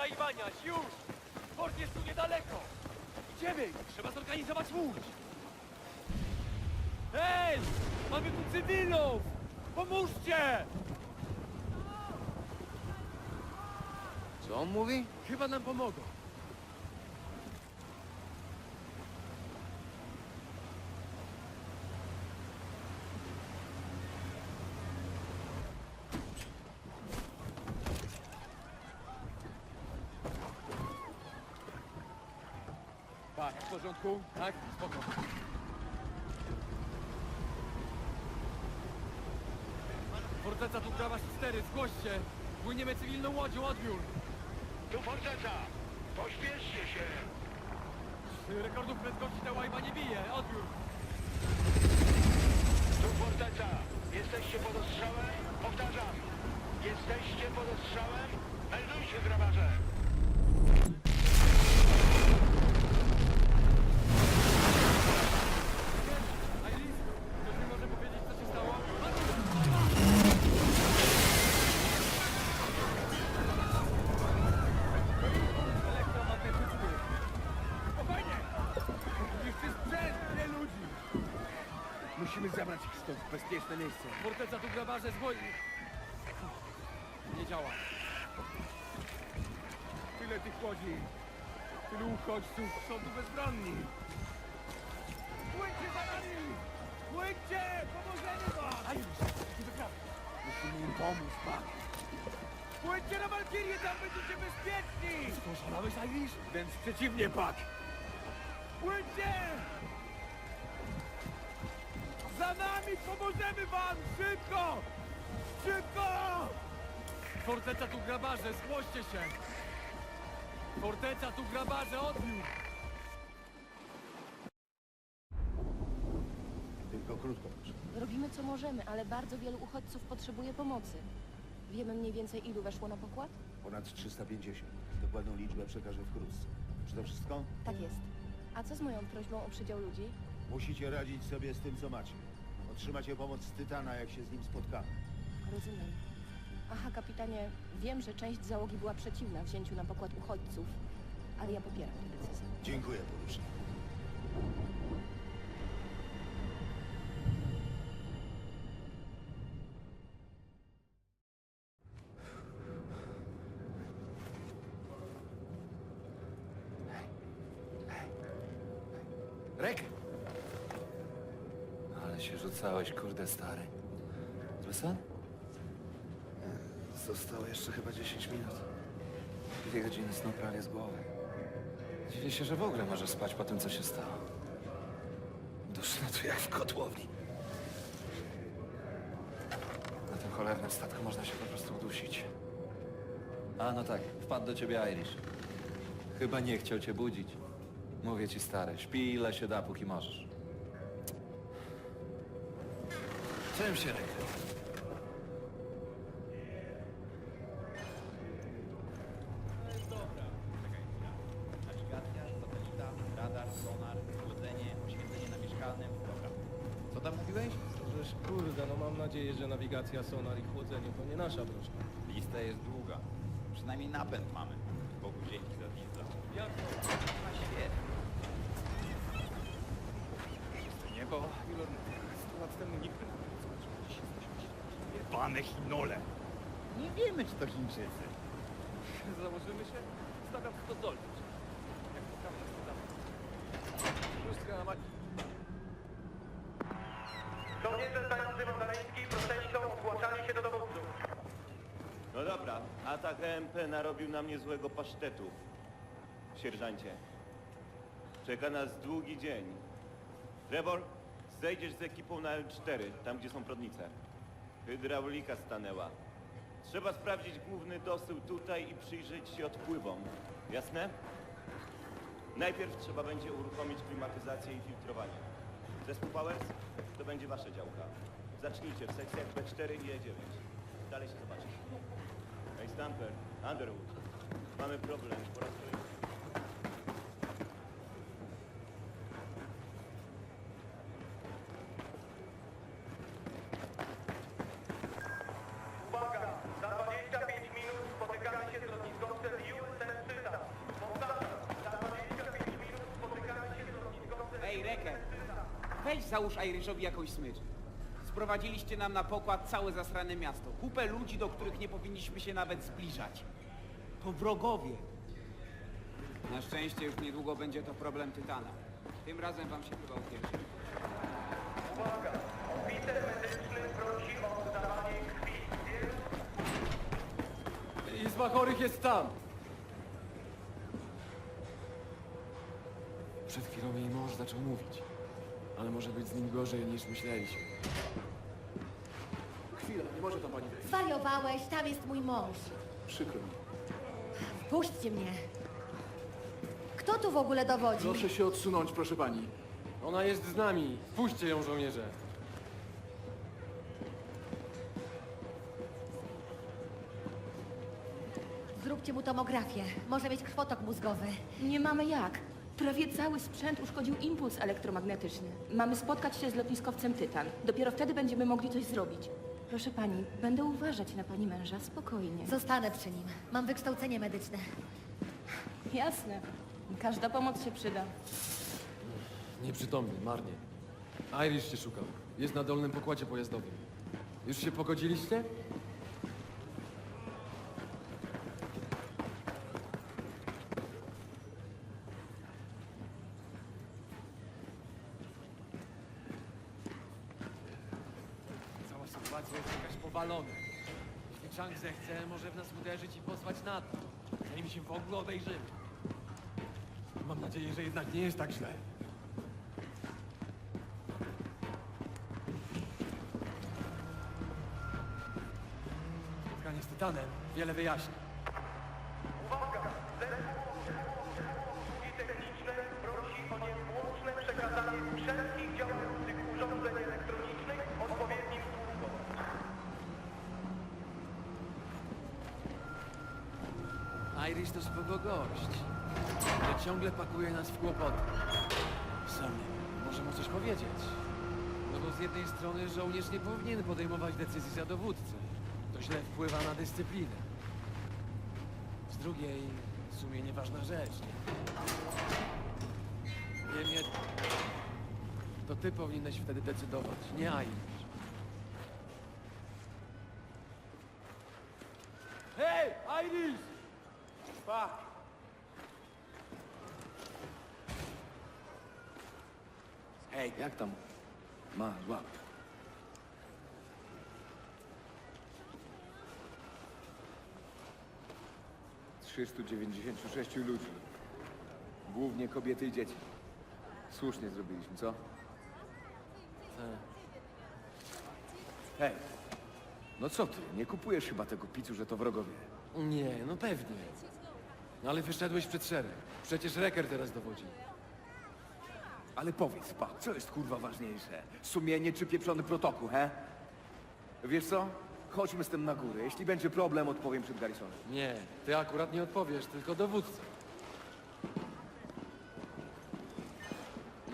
zaiwaniać, już! Port jest tu niedaleko! Idziemy! Trzeba zorganizować łódź! Hej! Mamy tu cywilów! Pomóżcie! Co on mówi? Chyba nam pomogą. W porządku? Tak, spoko. Forteca tu grawa 4, zgłoście! Płyniemy cywilną łodzią, odbiór! Tu forteca! Pośpieszcie się! Rekordów prędkości ta łajba nie bije, odbiór! Tu forteca! Jesteście pod ostrzałem? Powtarzam! Jesteście pod ostrzałem? Meldujcie, grabarze! Ailis, ktoś mi może powiedzieć, co się stało? Elektromagnetyczny. Spokojnie! Jeszcze sprzęt, nie ludzi! Musimy stąd w bezpieczne miejsce. Forteca tu grabarze zboi. Nie działa. Tyle tych łodzi. Tylu uchodźców są tu bezbronni. Płyńcie za nami! Płyńcie! Pomożemy wam! Ailis, nie wyprawy. Musimy im pomóc, pan. Płyńcie na Walkirię, tam będziecie bezpieczni! Poszalałeś, Ailis? Wręcz przeciwnie, pak! Płyńcie! Za nami! Pomożemy wam! Szybko! Szybko! Forteca tu grabarze, zgłoście się! Forteca tu grabarze, odbiór! Tylko krótko, proszę. Robimy co możemy, ale bardzo wielu uchodźców potrzebuje pomocy. Wiemy mniej więcej ilu weszło na pokład? Ponad 350. Dokładną liczbę przekażę wkrótce. Czy to wszystko? Tak jest. A co z moją prośbą o przydział ludzi? Musicie radzić sobie z tym, co macie. Otrzymacie pomoc z Tytana, jak się z nim spotkamy. Rozumiem. Aha, kapitanie, wiem, że część załogi była przeciwna wzięciu na pokład uchodźców, ale ja popieram tę decyzję. Dziękuję, porucznik. Się rzucałeś, kurde stary. Zły sen? Zostało jeszcze chyba 10 minut. Dwie godziny snu prawie z głowy. Dziwię się, że w ogóle możesz spać po tym, co się stało. Duszno tu jak w kotłowni. Na tym cholernym statku można się po prostu udusić. A no tak, wpadł do ciebie Irish. Chyba nie chciał cię budzić. Mówię ci stary, śpi ile się da, póki możesz. Czym się rękę? Nawigacja, satelita, radar, sonar, chłodzenie, oświetlenie na mieszkalnym. Dobra. Co tam mówiłeś? Żeż kurde, no mam nadzieję, że nawigacja, sonar i chłodzenie to nie nasza broszka. Lista jest długa. Przynajmniej napęd mamy. Bogu dzięki za. Jak Na świetnie. Niebo. Ilon, 100 lat temu nikt by na to nie zobaczył. Dziś Jebane chinole! Nie wiemy, czy to Chińczycy. założymy się? Stawiam w to dolność. Jak pokażę, to Pustka na maki. Żołnierze stający Mandaleński proceńcą zgłaszali się do dowódców. No dobra, atak EMP narobił na mnie złego pasztetu. Sierżancie, czeka nas długi dzień. Trevor, zejdziesz z ekipą na L4, tam gdzie są prodnice. Hydraulika stanęła. Trzeba sprawdzić główny dosył tutaj i przyjrzeć się odpływom. Jasne? Najpierw trzeba będzie uruchomić klimatyzację i filtrowanie. Zespół Powers to będzie wasza działka. Zacznijcie w sekcjach B4 i E9. Dalej się zobaczy. Hey Stamper, Underwood. Mamy problem po raz kolejny. Uwaga! Za 25 minut spotykamy się z lotniskowcem USS Reker, weź załóż Irishowi jakąś smycz. Sprowadziliście nam na pokład całe zasrane miasto. Kupę ludzi, do których nie powinniśmy się nawet zbliżać. To wrogowie. Na szczęście już niedługo będzie to problem Tytana. Tym razem wam się chyba uwierzy. Izba chorych jest tam! Przed chwilą jej mąż zaczął mówić. Ale może być z nim gorzej niż myśleliśmy. Chwila, nie może tam pani wejść. Zwariowałeś, tam jest mój mąż. Przykro mi. Puśćcie mnie. Kto tu w ogóle dowodzi? Proszę się odsunąć, proszę pani. Ona jest z nami. Puśćcie ją, żołnierze. Zróbcie mu tomografię. Może mieć krwotok mózgowy. Nie mamy jak. Prawie cały sprzęt uszkodził impuls elektromagnetyczny. Mamy spotkać się z lotniskowcem Tytan. Dopiero wtedy będziemy mogli coś zrobić. Proszę pani, będę uważać na pani męża spokojnie. Zostanę przy nim. Mam wykształcenie medyczne. Jasne. Każda pomoc się przyda. Nieprzytomny, marnie. Irish się szukał. Jest na dolnym pokładzie pojazdowym. Już się pogodziliście? Cała sytuacja jest jakaś powalona. Jeśli Chang zechce, może w nas uderzyć i pozwać na to. Zanim się w ogóle obejrzymy. Mam nadzieję, że jednak nie jest tak źle. Spotkanie z Tytanem wiele wyjaśni. Irish to spoko gość, ale ciągle pakuje nas w kłopoty. Sam nie może mu coś powiedzieć. No bo z jednej strony żołnierz nie powinien podejmować decyzji za dowódcę. To źle wpływa na dyscyplinę. Z drugiej, w sumie nieważna rzecz, nie? Jedno. To ty powinieneś wtedy decydować, nie Irish. Hej, Irish! Fuck! Hej, jak tam? Ma, łap. Trzystu dziewięćdziesięciu sześciu ludzi. Głównie kobiety i dzieci. Słusznie zrobiliśmy, co? Hej, no co ty? Nie kupujesz chyba tego picu, że to wrogowie. Nie, no pewnie. No ale wyszedłeś przed szereg. Przecież Reker teraz dowodzi. Ale powiedz, pa, co jest kurwa ważniejsze? Sumienie czy pieprzony protokół, he? Wiesz co? Chodźmy z tym na górę. Jeśli będzie problem, odpowiem przed Garrisonem. Nie, ty akurat nie odpowiesz, tylko dowódca.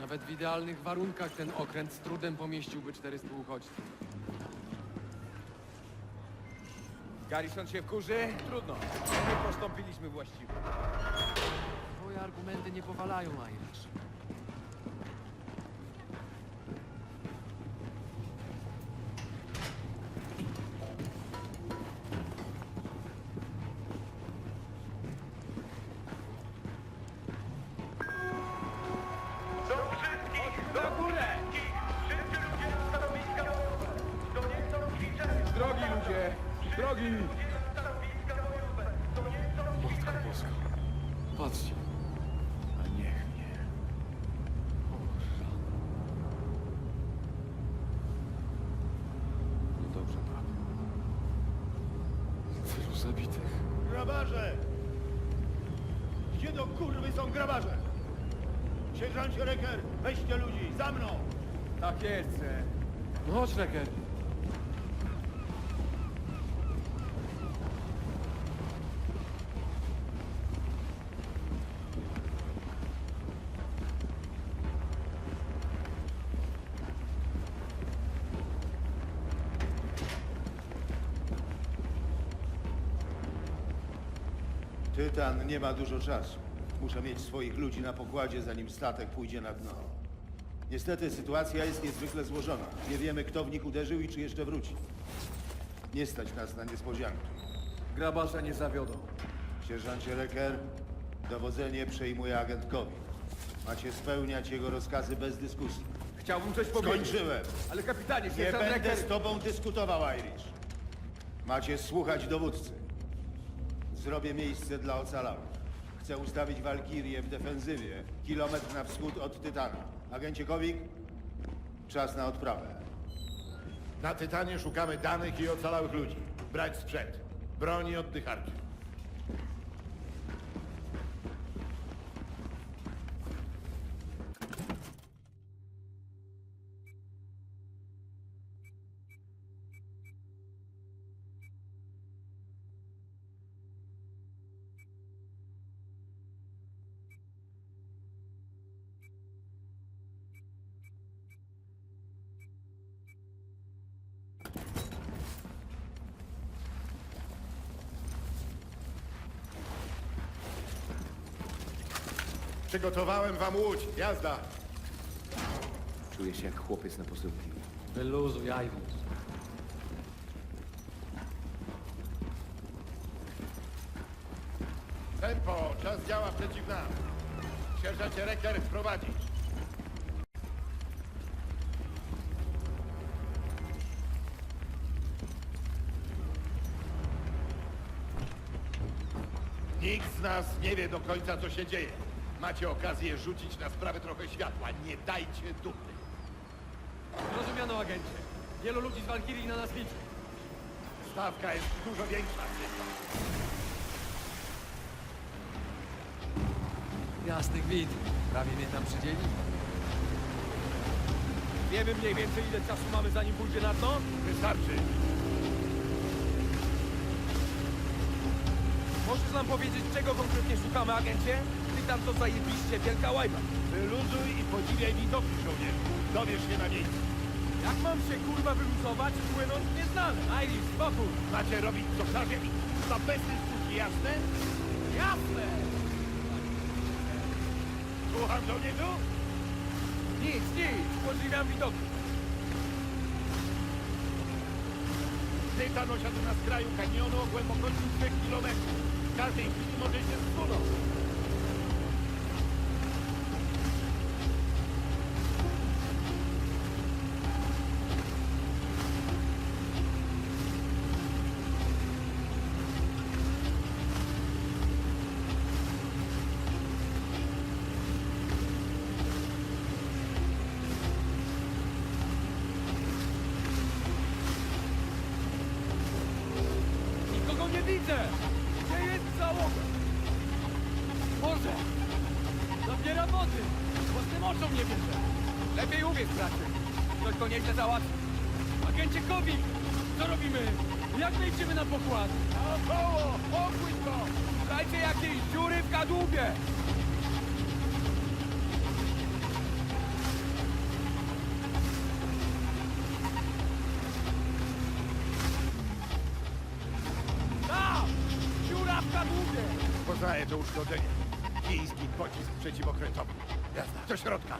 Nawet w idealnych warunkach ten okręt z trudem pomieściłby 400 uchodźców. Garrison się wkurzy? Trudno. My postąpiliśmy właściwie. Twoje argumenty nie powalają, Irish. Drogi! Matko Boska. Patrzcie. A niech nie. O. No dobrze, brat. Tylu zabitych. Grabarze! Gdzie do kurwy są grabarze? Sierżancie Reker, weźcie ludzi, za mną! Tak jest, sir. No chodź, Reker. Tytan nie ma dużo czasu. Muszę mieć swoich ludzi na pokładzie, zanim statek pójdzie na dno. Niestety sytuacja jest niezwykle złożona. Nie wiemy, kto w nich uderzył i czy jeszcze wróci. Nie stać nas na niespodzianki. Grabarza nie zawiodą. Sierżancie Reker, dowodzenie przejmuje agent Kowi. Macie spełniać jego rozkazy bez dyskusji. Chciałbym coś powiedzieć. Skończyłem. Ale kapitanie, Nie sierżant będę Reker... z tobą dyskutował, Irish. Macie słuchać dowódcy. Zrobię miejsce dla ocalałych. Chcę ustawić Walkirię w defensywie, kilometr na wschód od Tytana. Agencie Kowik, czas na odprawę. Na Tytanie szukamy danych i ocalałych ludzi. Brać sprzęt. Broni oddycharki. Przygotowałem wam łódź. Jazda. Czuję się jak chłopiec na posyłki. Wyluzuj, Irish. Tempo. Czas działa przeciw nam. Sierżancie Reker, prowadzić. Nikt z nas nie wie do końca, co się dzieje. Macie okazję rzucić na sprawę trochę światła. Nie dajcie dupy. Zrozumiano, agencie. Wielu ludzi z Walkirii na nas liczy. Stawka jest dużo większa. Jasny gwint. Prawie mnie tam przydzieli. Wiemy mniej więcej ile czasu mamy zanim pójdzie na to? Wystarczy. Możesz nam powiedzieć, czego konkretnie szukamy, agencie? Tam to zajebiście wielka łajba. Wyluzuj i podziwiaj widoki, żołnierzu. Dowiesz się na miejscu. Jak mam się kurwa wyluzować, płynąc w nieznane? Irish, spokój! Macie robić co każę i za bez dyskusji, jasne? Jasne! Słucham żołnierzu? Nic, nic, podziwiam widoki. Tytan osiadł na skraju kanionu o głębokości 3 km. W każdej chwili może się zsunąć. Bracie! Ktoś to nieźle załatwi. Agencie Kowik! Co robimy? Jak wejdziemy na pokład? Naokoło! Opłyć go! Dajcie jakieś dziury w kadłubie! Tam! Dziura w kadłubie! Poznaję to uszkodzenie. Chiński pocisk przeciwokrętowy. Jasne. Do środka.